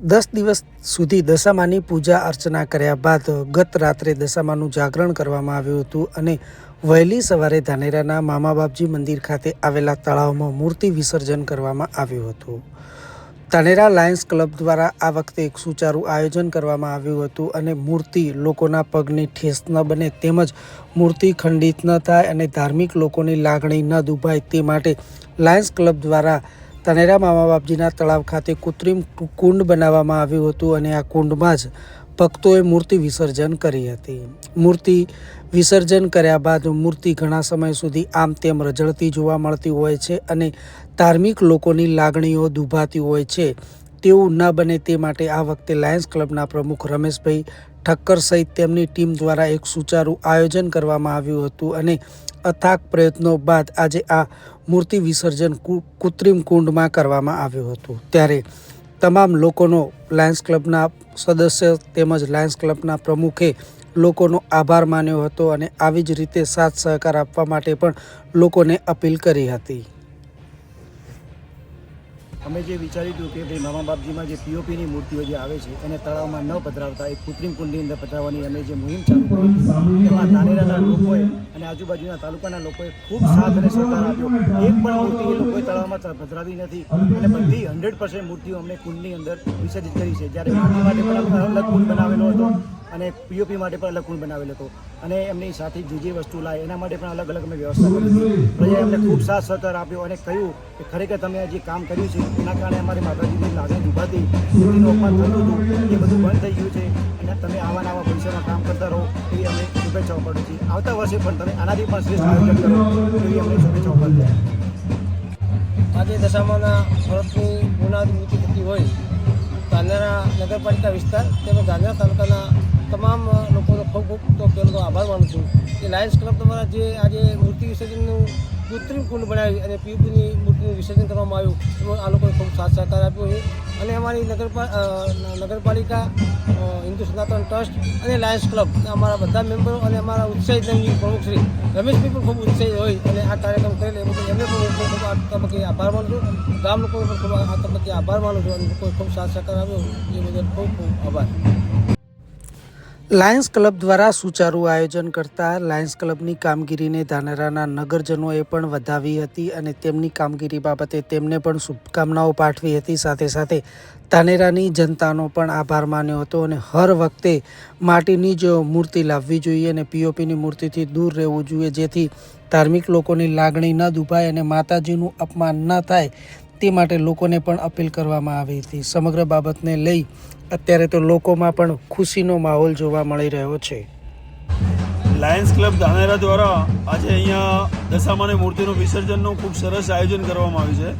દસ દિવસ સુધી દશામાની પૂજા અર્ચના કર્યા બાદ ગત રાત્રે દશામાનું જાગરણ કરવામાં આવ્યું હતું અને વહેલી સવારે ધાનેરાના મામા બાપજી મંદિર ખાતે આવેલા તળાવમાં મૂર્તિ વિસર્જન કરવામાં આવ્યું હતું. ધાનેરા લાયન્સ ક્લબ દ્વારા આ વખતે એક સુચારું આયોજન કરવામાં આવ્યું હતું અને મૂર્તિ લોકોના પગની ઠેસ ન બને તેમજ મૂર્તિ ખંડિત ન થાય અને ધાર્મિક લોકોની લાગણી ન દુભાય તે માટે લાયન્સ ક્લબ દ્વારા તનેરા મામા બાપજીના તળાવ ખાતે કૃત્રિમ કુંડ બનાવવામાં આવ્યું હતું અને આ કુંડમાં જ ભક્તોએ મૂર્તિ વિસર્જન કરી હતી. મૂર્તિ વિસર્જન કર્યા બાદ મૂર્તિ ઘણા સમય સુધી આમ તેમ રજળતી જોવા મળતી હોય છે અને ધાર્મિક લોકોની લાગણીઓ દુભાતી હોય છે. તેવું ન બને તે માટે આ વખતે લાયન્સ ક્લબના પ્રમુખ રમેશભાઈ ઠક્કર સહિત તેમની ટીમ દ્વારા એક સુચારું આયોજન કરવામાં આવ્યું હતું અને અથાગ પ્રયત્નો બાદ આજે આ મૂર્તિ વિસર્જન કૃત્રિમ કુંડમાં કરવામાં આવ્યું હતું. ત્યારે તમામ લોકોનો લાયન્સ ક્લબના સદસ્ય તેમજ લાયન્સ ક્લબના પ્રમુખે લોકોનો આભાર માન્યો હતો અને આવી જ રીતે સાથ સહકાર આપવા માટે પણ લોકોને અપીલ કરી હતી. અમે જે વિચાર્યું હતું કે ભાઈ મામા બાપજીમાં જે પીઓપીની મૂર્તિઓ જે આવે છે, એને તળાવમાં ન પધરાવતા, એક કૃત્રિમ કુંડની અંદર પધરાવવાની અમે જે મુહિમ ચાલુ કરી એમાં નાનેરાના લોકોએ અને આજુબાજુના તાલુકાના લોકોએ ખૂબ સાથ અને સહકાર આપ્યો. એક પણ મૂર્તિ એ લોકોએ તળાવમાં પધરાવી નથી. અને બધી હંડ્રેડ પર્સન્ટ મૂર્તિઓ અમને કુંડની અંદર વિસર્જિત કરી છે. જ્યારે માટે પણ અલગ કુંડ બનાવેલો હતો અને પીઓપી માટે પણ અલગ કુંડ બનાવેલો હતો. અને એમની સાથે જે જે વસ્તુ લાય, એના માટે પણ અલગ અલગ અમે વ્યવસ્થા કરી પ્રજાએ અમને ખૂબ સાથ સહકાર આપ્યો અને કહ્યું કે ખરેખર તમે જે કામ કર્યું છે, એના કારણે અમારી માતાજીની લાગણી દુભાતી મૂર્તિનું અપમાન થતું હતું, એ બધું બંધ થઈ ગયું છે અને તમે આવા નવા ભવિષ્યમાં કામ કરતા રહો એવી અમે શુભેચ્છાઓ પાડું છીએ આવતા વર્ષે પણ તમે આનાથી પણ શ્રેષ્ઠ આયોજન કરો એવી અમે શુભેચ્છાઓ પાડું છું. આજે દશામાના ભરતની મૂર્તિ થતી હોય ધાનેરા નગરપાલિકા વિસ્તાર તેમજ ધાનેરા તાલુકાના તમામ લોકોનો ખૂબ ખૂબ તો પહેલો તો આભાર માનું છું કે લાયન્સ ક્લબ દ્વારા જે આજે મૂર્તિ વિસર્જનનું કૃત્રિમ કુંડ બનાવી અને પીયુપીની મૂર્તિનું વિસર્જન કરવામાં આવ્યું એમાં આ લોકોએ ખૂબ સાથ સહકાર આપ્યો છે. અને અમારી નગરપા નગરપાલિકા હિન્દુ સનાતન ટ્રસ્ટ અને લાયન્સ ક્લબ અમારા બધા મેમ્બરો અને અમારા ઉત્સાહિત પ્રમુખ શ્રી રમેશભાઈ પણ ખૂબ ઉત્સાહિત હોય અને આ કાર્યક્રમ કરેલો એ બદલ એમને પણ હું ખૂબ આ તબક્કે આભાર માનું છું. ગામ લોકોને પણ ખૂબ આ તબક્કે આભાર માનું છું અને લોકોએ ખૂબ સાથ સહકાર આપ્યો, એ બદલ ખૂબ ખૂબ આભાર. લાયન્સ ક્લબ દ્વારા સુચારું આયોજન કરતા લાયન્સ ક્લબની કામગીરીને ધાનેરાના નગરજનોએ પણ વધાવી હતી અને તેમની કામગીરી બાબતે તેમને પણ શુભકામનાઓ પાઠવી હતી. સાથે સાથે ધાનેરાની જનતાનો પણ આભાર માન્યો હતો અને હર વખતે માટીની જ મૂર્તિ લાવવી જોઈએ અને પીઓપીની મૂર્તિથી દૂર રહેવું જોઈએ, જેથી ધાર્મિક લોકોની લાગણી ન દુભાય અને માતાજીનું અપમાન ન થાય તે માટે લોકોને પણ અપીલ કરવામાં આવી હતી. સમગ્ર બાબતને લઈ અત્યારે તો લોકોમાં પણ ખુશીનો માહોલ જોવા મળી રહ્યો છે. લાયન્સ ક્લબ ધાનેરા દ્વારા આજે અહીંયા દશામાની મૂર્તિનું વિસર્જનનું ખૂબ સરસ આયોજન કરવામાં આવ્યું છે.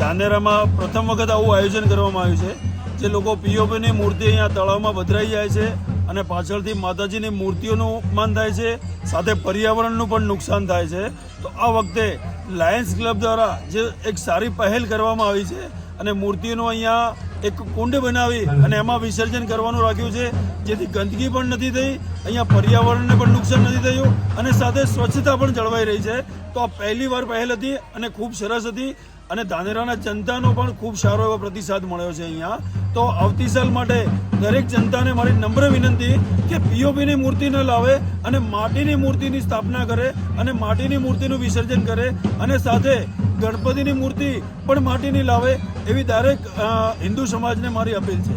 ધાનેરામાં પ્રથમ વખત આવું આયોજન કરવામાં આવ્યું છે, જે લોકો પીઓપીની મૂર્તિ અહીંયા તળાવમાં વધરાઈ જાય છે અને પાછળથી માતાજીની મૂર્તિઓનું અપમાન થાય છે, સાથે પર્યાવરણનું પણ નુકસાન થાય છે. તો આ વખતે લાયન્સ ક્લબ દ્વારા જે એક સારી પહેલ કરવામાં આવી છે અને મૂર્તિનું અહીંયા એક કુંડ બનાવી અને એમાં વિસર્જન કરવાનું રાખ્યું છે. જેથી ગંદકી પણ નથી થઈ, અહીંયા પર્યાવરણને પણ નુકસાન નથી થયું અને સાથે સ્વચ્છતા પણ જળવાઈ રહી છે. તો આ પહેલી વાર પહેલ હતી અને ખૂબ સરસ હતી અને ધાનેરાના જનતાનો પણ ખૂબ સારો એવો પ્રતિસાદ મળ્યો છે અહીંયા. તો આવતી સાલ માટે દરેક જનતાને મારી નમ્ર વિનંતી કે પીઓપીની મૂર્તિ ન લાવે અને માટીની મૂર્તિની સ્થાપના કરે અને માટીની મૂર્તિનું વિસર્જન કરે અને સાથે ગણપતિની મૂર્તિ પણ માટીની લાવે એવી દરેક હિન્દુ સમાજને મારી અપીલ છે.